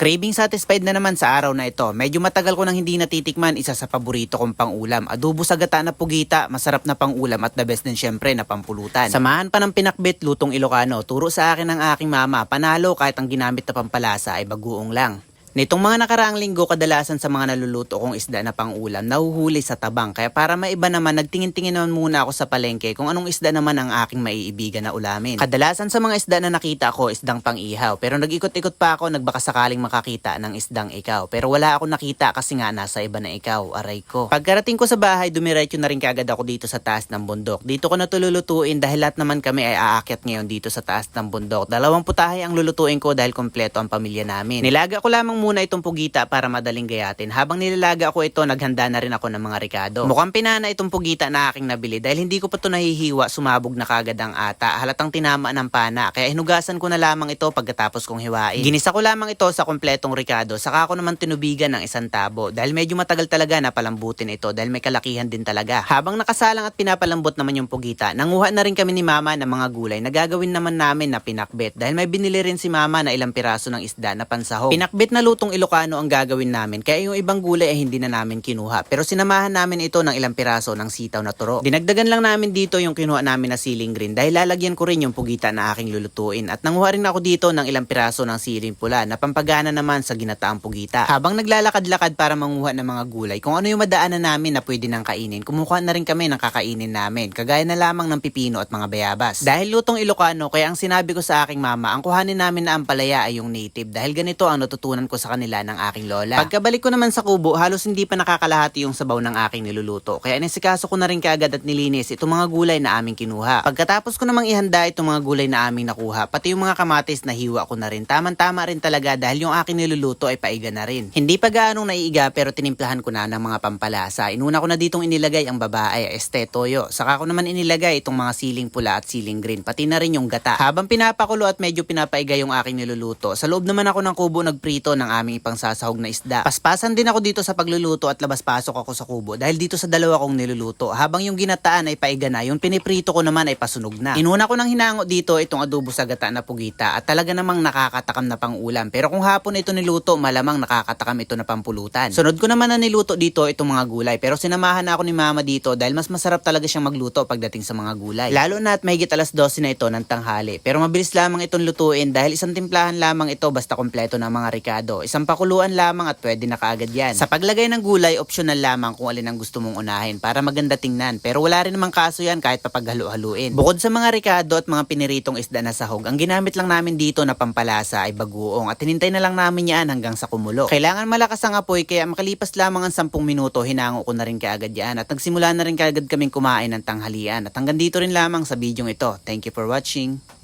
Craving satisfied na naman sa araw na ito. Medyo matagal ko nang hindi natitikman isa sa paborito kong pangulam. Adobo sa gata na pugita, masarap na pangulam at the best din syempre na pampulutan. Samahan pa ng pinakbit lutong Ilocano. Turo sa akin ng aking mama, panalo kahit ang ginamit na pampalasa ay bagoong lang. Nitong mga nakaraang linggo, kadalasan sa mga naluluto kong isda na pangulam, nahuhuli sa tabang. Kaya para maiba naman, nagtingin-tingin naman muna ako sa palengke kung anong isda naman ang aking maiibigan na ulamin. Kadalasan sa mga isda na nakita ko, isdang pang-ihaw. Pero nag-ikot-ikot pa ako, nagbaka sakaling makakita ng isdang ikaw. Pero wala ako nakita kasi nga nasa iba na ikaw, aray ko. Pagkarating ko sa bahay, dumiretso na rin kagad ako dito sa taas ng bundok. Dito ko na tululutuin dahil lahat naman kami ay aakyat ngayon dito sa taas ng bundok. Dalawang putahe ang lulutuin ko dahil kompleto ang pamilya namin. Nilaga ko lamang muna itong pugita para madaling gayatin. Habang nilalaga ko ito, naghanda na rin ako ng mga rikado. Mukhang pinana itong pugita na aking nabili dahil hindi ko pa ito nahihiwa, sumabog na kagad ang ata. Halatang tinama ng pana, kaya hinugasan ko na lamang ito pagkatapos kong hiwain. Ginisa ko lamang ito sa kompletong rikado, saka ko naman tinubigan ng isang tabo dahil medyo matagal talaga na palambutin ito dahil may kalakihan din talaga. Habang nakasalang at pinapalambot naman yung pugita, nanguha na rin kami ni mama ng mga gulay na gagawin naman namin na pinakbet dahil may binili rin si mama na ilang piraso ng isda na pansahog. Pinakbet na lutong Ilocano ang gagawin namin kaya yung ibang gulay ay hindi na namin kinuha pero sinamahan namin ito ng ilang piraso ng sitaw na turo. Dinagdagan lang namin dito yung kinuha namin na siling green dahil lalagyan ko rin yung pugita na aking lulutuin at nanguha rin ako dito ng ilang piraso ng siling pula na pampagana naman sa ginataang pugita. Habang naglalakad-lakad para manguha ng mga gulay kung ano yung madaanan namin na pwede nang kainin, kumukuha na rin kami ng kakainin namin kagaya na lamang ng pipino at mga bayabas. Dahil lutong Ilocano kaya ang sinabi ko sa aking mama ang kuhanin namin na ampalaya ay yung native dahil ganito ang natutunan ko sa kanila ng aking lola. Pagkabalik ko naman sa kubo, halos hindi pa nakakalahati yung sabaw ng aking niluluto. Kaya inisikaso ko na rin kaagad at nilinis itong mga gulay na aming kinuha. Pagkatapos ko namang ihanda itong mga gulay na aming nakuha, pati yung mga kamatis na hiwa ko na rin. Taman-tama rin talaga dahil yung aking niluluto ay paiga na rin. Hindi pa gaanong naiiga pero tinimplahan ko na ng mga pampalasa. Inuna ko na ditong inilagay ang babae, este toyo. Saka ko naman inilagay itong mga siling pula at siling green, pati na rin yung gata. Habang pinapakulo at medyo pinapaiga yung aking niluluto, sa loob naman ako ng kubo nagprito ng aming ipang sasahog na isda. Paspasan din ako dito sa pagluluto at labas-pasok ako sa kubo dahil dito sa dalawa kong niluluto. Habang yung ginataan ay paiga na, yung piniprito ko naman ay pasunog na. Inuna ko ng hinango dito itong adobo sa gata na pugita at talaga namang nakakatakam na pang ulam. Pero kung hapon ito niluto, malamang nakakatakam ito na pampulutan. Sunod ko naman na niluto dito itong mga gulay pero sinamahan na ako ni mama dito dahil mas masarap talaga siyang magluto pagdating sa mga gulay. Lalo na at mahigit alas 12 na ito ng tanghali. Pero mabilis lamang itong lutuin dahil isang timplahan lamang ito basta kompleto ng mga Isang pakuluan lamang at pwede na kaagad yan. Sa paglagay ng gulay, optional lamang kung alin ang gusto mong unahin para maganda tingnan. Pero wala rin namang kaso yan kahit papaghalo-haluin. Bukod sa mga ricado at mga piniritong isda na sahog, ang ginamit lang namin dito na pampalasa ay bagoong at hinintay na lang namin yan hanggang sa kumulo. Kailangan malakas ang apoy kaya makalipas lamang ang 10 minuto, hinango ko na rin kaagad yan at nagsimula na rin kaagad kaming kumain ng tanghalian. At hanggang dito rin lamang sa bidyong ito. Thank you for watching.